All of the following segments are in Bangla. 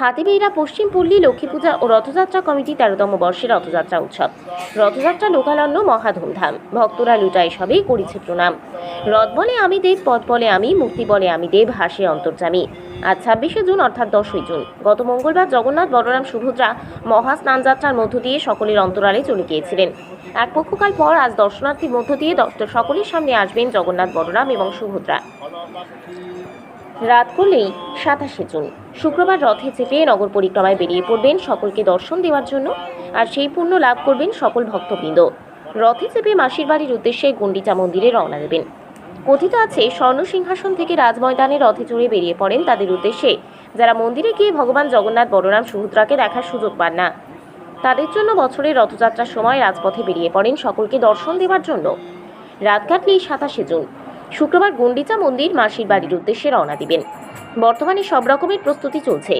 হাতিবেইরা পশ্চিম পল্লী, লক্ষ্মী পূজা ও রথযাত্রা কমিটি তেরোতম বর্ষের রথযাত্রা উৎসব। রথযাত্রা লোকালন্য মহা ধুমধাম। ভক্তরা লুটায় সবেই করিছে প্রণাম। রথ বলে আমি দেব পদ বলে আমি, মূর্তি বলে আমি দেব, হাসে অন্তর্জামী আজ ছাব্বিশে জুন, অর্থাৎ দশই জুন। গত মঙ্গলবার জগন্নাথ বলরাম সুভদ্রা মহা স্নানযাত্রার মধ্য দিয়ে সকলের অন্তরালে চলে গিয়েছিলেন। এক পক্ষকাল পর আজ দর্শনার্থীর মধ্য দিয়ে সকলের সামনে আসবেন জগন্নাথ বলরাম এবং সুভদ্রা। রাত করলেই সাতাশে জুন। শুক্রবার রথে চেপে নগর পরিক্রমায় বেরিয়ে পড়বেন সকলকে দর্শন দেওয়ার জন্য, আর সেই পুণ্য লাভ করবেন সকল ভক্তবৃন্দ। রথে চেপে মাসির বাড়ির উদ্দেশ্যে গুন্ডিচা মন্দিরে রওনা দেবেন। কথিত আছে, স্বর্ণ সিংহাসন থেকে রাজময়দানে রথে চড়ে বেরিয়ে পড়েন তাদের উদ্দেশ্যে, যারা মন্দিরে গিয়ে ভগবান জগন্নাথ বলরাম সুভদ্রাকে দেখার সুযোগ পান না। তাদের জন্য বছরের রথযাত্রার সময় রাজপথে বেরিয়ে পড়েন সকলকে দর্শন দেওয়ার জন্য। রাত কাটলেই সাতাশে জুন। শুক্রবার গুন্ডিচা মন্দির মাসির বাড়ির উদ্দেশ্যে রওনা দিবেন। বর্তমানে সব রকমের প্রস্তুতি চলছে।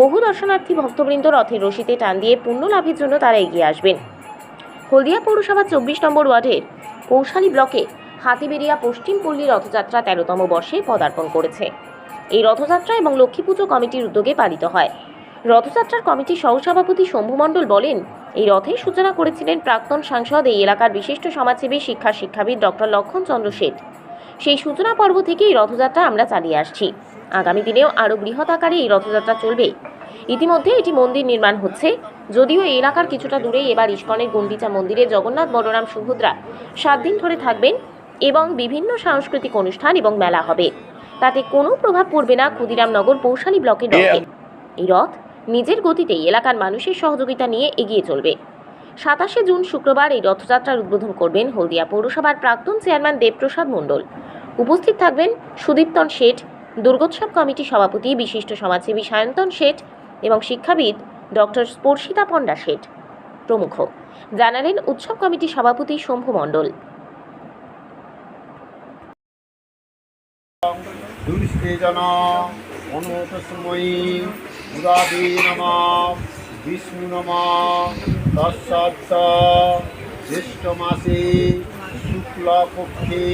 বহু দর্শনার্থী ভক্তবৃন্দ রথের রশিতে টান দিয়ে পুণ্য লাভের জন্য তারা এগিয়ে আসবেন। হলদিয়া পৌরসভা চব্বিশ নম্বর ওয়ার্ডের কৌশালী ব্লকে হাতিবেরিয়া পশ্চিম পল্লী রথযাত্রা তেরোতম বর্ষে পদার্পণ করেছে। এই রথযাত্রা এবং লক্ষ্মী পুজো কমিটির উদ্যোগে পালিত হয়। রথযাত্রার কমিটির সহসভাপতি শম্ভু মণ্ডল বলেন, এই রথের সূচনা করেছিলেন প্রাক্তন সাংসদ এই এলাকার বিশিষ্ট সমাজসেবী, শিক্ষা শিক্ষাবিদ ডক্টর লক্ষণ চন্দ্র শেঠ। সেই সূচনা পর্ব থেকে এই রথযাত্রা আমরা চালিয়ে আসছি। আগামী দিনেও আরও বৃহৎ আকারে এই রথযাত্রা চলবে। ইতিমধ্যে এটি মন্দির নির্মাণ হচ্ছে। যদিও এই এলাকার কিছুটা দূরেই এবার ইস্কনের গন্ডিচা মন্দিরে জগন্নাথ বলরাম সুভদ্রা সাত দিন ধরে থাকবেন এবং বিভিন্ন সাংস্কৃতিক অনুষ্ঠান এবং মেলা হবে। তাতে কোনো প্রভাব পড়বে না ক্ষুদিরাম নগর পৌশালী ব্লকের রথে। এই রথ নিজের গতিতেই এলাকার মানুষের সহযোগিতা নিয়ে এগিয়ে চলবে। সাতাশে জুন শুক্রবার এই রথযাত্রার উদ্বোধন করবেন হলদিয়া পৌরসভার প্রাক্তন চেয়ারম্যান দেবপ্রসাদ মণ্ডল। উপস্থিত থাকবেন সুদীপ্তন শেঠ, দুর্গোৎসব কমিটি সভাপতি বিশিষ্ট সমাজসেবী সায়ন্তন শেঠ এবং শিক্ষাবিদ ডক্টর স্পর্শিতা পণ্ডা শেঠ প্রমুখ। জানালেন উৎসব কমিটির সভাপতি শম্ভু মণ্ডল। উদাদি নম বিষ্ণু নম তৎসৎ জ্যেষ্ঠ মাসে শুক্লপক্ষে,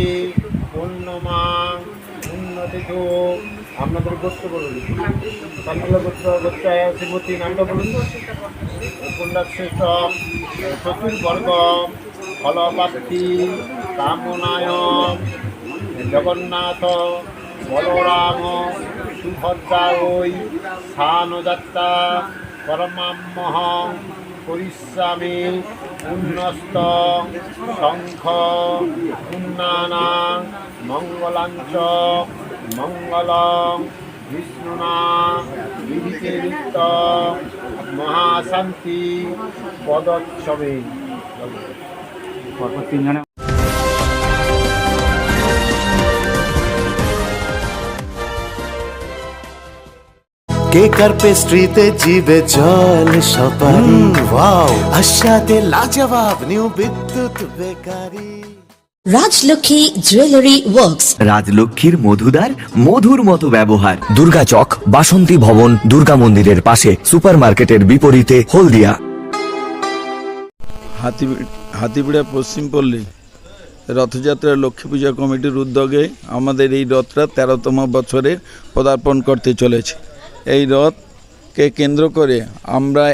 পূর্ণমা উন্নতিত আপনাদের গোত্র বলুন। আপনাদের গোত্র গোত্রায় শ্রীমতী নামটা বলুন উপন্যাস শ্রেষ্ঠ, চতুর্বর্গ, ফলপ্রাপ্তি কামনায়ন জগন্নাথ, বলরাম সুভদ্রা ওই স্থানযাত্রা পরমাম্মহ পরিশ্রামে উন্নস্ত শঙ্খ পুণ্যানা মঙ্গলাঞ্চ মঙ্গলং বিষ্ণুনা বিধিচেরিত মহাশান্তি পদোৎসবে কেক আর পেস্ট্রিতে জিবে জল সপারি ওয়াও। আশাতে লাজবাব new Bidyut bakery. Rajlakshmi jewellery works. রাজলক্ষ্মীর মধুদার মধুর মতো ব্যবহার। দুর্গা চক বাসন্তী ভবন দুর্গা মন্দিরের পাশে সুপারমার্কেটের বিপরীতে হলদিয়া। হাতি হাতিপিড়া পশ্চিম পল্লী। রথযাত্রা লক্ষ্মী পূজা কমিটির উদ্যোগে আমাদের এই রথটা তেরোতম বছরে পদার্পণ করতে চলেছে। এই রথকে কেন্দ্র করে আমরা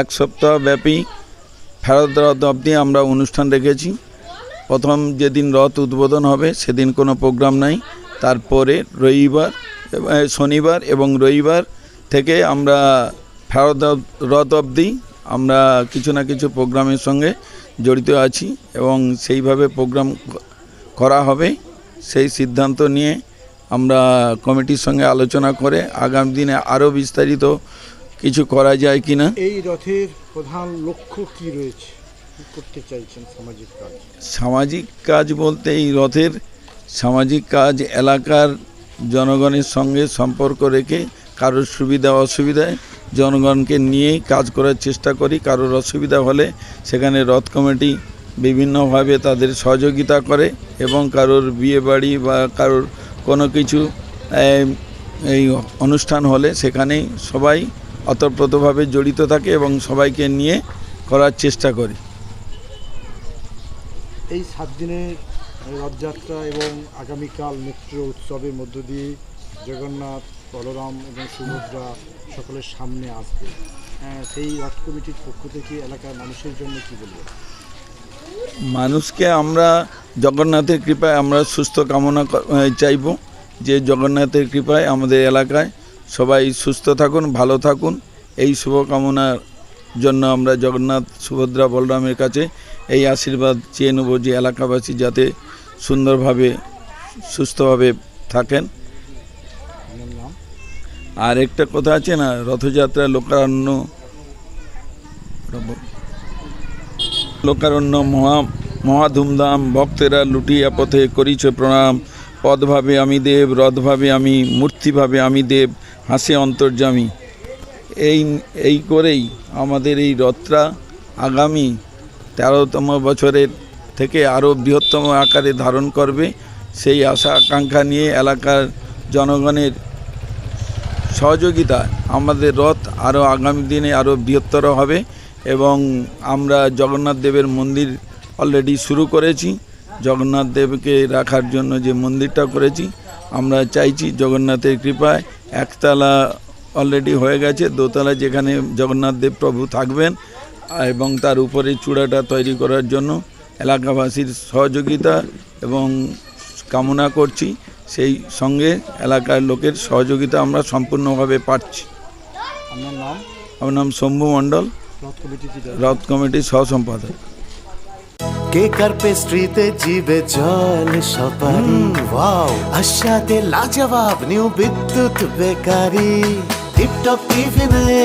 এক সপ্তাহ ব্যাপী ফেরত রথ অবধি আমরা অনুষ্ঠান রেখেছি। প্রথম যেদিন রথ উদ্বোধন হবে সেদিন কোনো প্রোগ্রাম নাই। তারপরে রবিবার শনিবার এবং রবিবার থেকে আমরা ফেরত রথ অবধি আমরা কিছু না কিছু প্রোগ্রামের সঙ্গে জড়িত আছি এবং সেইভাবে প্রোগ্রাম করা হবে। সেই সিদ্ধান্ত নিয়ে আমরা কমিটির সঙ্গে আলোচনা করে আগামী দিনে আরও বিস্তারিত কিছু করা যায় কি না এই রথের প্রধান লক্ষ্য কি রয়েছে? করতে চাইছেন সামাজিক কাজ? সামাজিক কাজ বলতে এই রথের সামাজিক কাজ এলাকার জনগণের সঙ্গে সম্পর্ক রেখে কারোর সুবিধা অসুবিধায় জনগণকে নিয়েই কাজ করার চেষ্টা করি। কারোর অসুবিধা হলে সেখানে রথ কমিটি বিভিন্নভাবে তাদের সহযোগিতা করে এবং কারোর বিয়ে বাড়ি বা কারোর কোনো কিছু এই, অনুষ্ঠান হলে সেখানেই সবাই অতপ্রতভাবে জড়িত থাকে এবং সবাইকে নিয়ে করার চেষ্টা করি। এই সাত দিনের রথযাত্রা এবং আগামীকাল নেত্র উৎসবের মধ্য দিয়ে জগন্নাথ বলরাম এবং সুভদ্রা সকলের সামনে আসবে। সেই রথ কমিটির পক্ষ থেকে এলাকার মানুষের জন্য কি বলবেন? মানুষকে আমরা জগন্নাথের কৃপায় আমরা সুস্থ কামনা চাইব যে জগন্নাথের কৃপায় আমাদের এলাকায় সবাই সুস্থ থাকুন, ভালো থাকুন। এই শুভকামনার জন্য আমরা জগন্নাথ সুভদ্রা বলরামের কাছে এই আশীর্বাদ চেয়ে নেব যে এলাকাবাসী যাতে সুন্দরভাবে, সুস্থভাবে থাকেন। আর একটা কথা আছে না রথযাত্রা লোকারণ্য। লোকারণ্য মহা মহা ধুমধাম ভক্তেরা লুটিয়া পথে করিছে প্রণাম। পদভাবে আমি দেব রথভাবে আমি, মূর্তিভাবে আমি দেব, হাসে অন্তর্যামী। এই এই করেই আমাদের এই রথটা আগামী তেরোতম বছরের থেকে আরও বৃহত্তম আকারে ধারণ করবে। সেই আশা আকাঙ্ক্ষা নিয়ে এলাকার জনগণের সহযোগিতা আমাদের রথ আরও আগামী দিনে আরও বৃহত্তর হবে। এবং আমরা জগন্নাথ দেবের মন্দির অলরেডি শুরু করেছি। জগন্নাথ দেবকে রাখার জন্য যে মন্দিরটা করেছি আমরা চাইছি জগন্নাথের কৃপায় একতলা অলরেডি হয়ে গেছে দোতলা যেখানে জগন্নাথ দেব প্রভু থাকবেন এবং তার উপরে চূড়াটা তৈরি করার জন্য এলাকাবাসীর সহযোগিতা এবং কামনা করছি। সেই সঙ্গে এলাকার লোকের সহযোগিতা আমরা সম্পূর্ণভাবে পাচ্ছি। আপনার নাম? আমার নাম শম্ভু মণ্ডল। রথ কমিটি কি দায়িত্ব? রথ কমিটির সহ সম্পাদক কেক আর পেস্ট্রিতে জিবে জল সপারি ওয়াও আশাতে লাজবাব নিউ বিদ্যুৎ বেকারি টিপটপ টিফিনে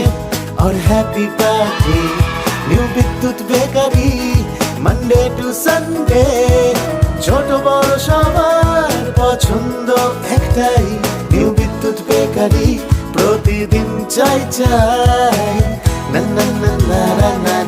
और happy party new Bidyut bakery Monday to Sunday ছোট বড় সবার পছন্দ একটাই নিউ বিদ্যুৎ বেকারি প্রতিদিন চাই চাই না না না না না না